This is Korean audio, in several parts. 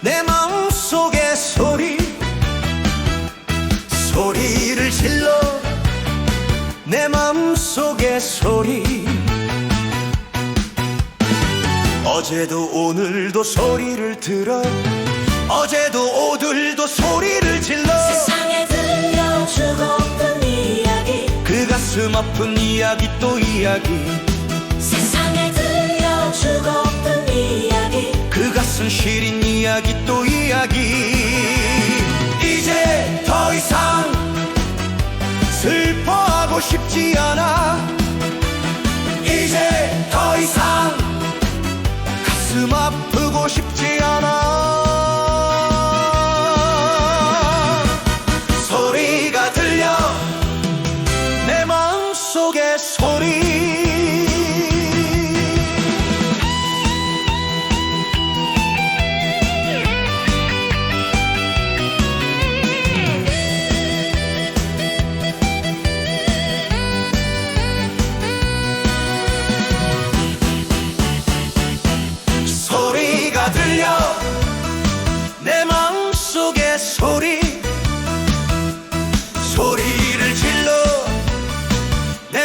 내 마음속의 소리 소리를 질러. 내 마음속의 소리. 어제도 오늘도 소리를 들어. 어제도 오늘도 소리를 질러. 세상에 들려주고 픈 이야기. 그 가슴 아픈 이야기 또 이야기 그 가슴 시린 이야기 또 이야기. 이제 더 이상 슬퍼하고 싶지 않아. 이제 더 이상 가슴 아프고 싶지 않아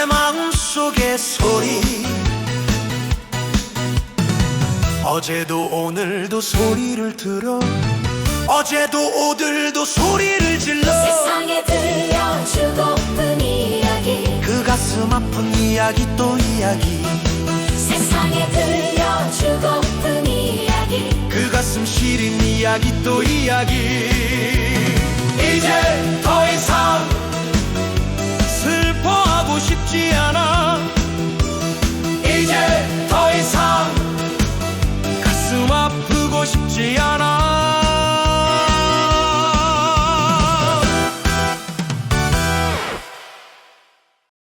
마음속의 소리. 어제도 오늘도 소리를 들어. 어제도 오늘도 소리를 질러. 세상에 들려주고픈 이야기. 그 가슴 아픈 이야기 또 이야기. 세상에 들려주고픈 이야기. 그 가슴 시린 이야기 또 이야기. 이제 더 she on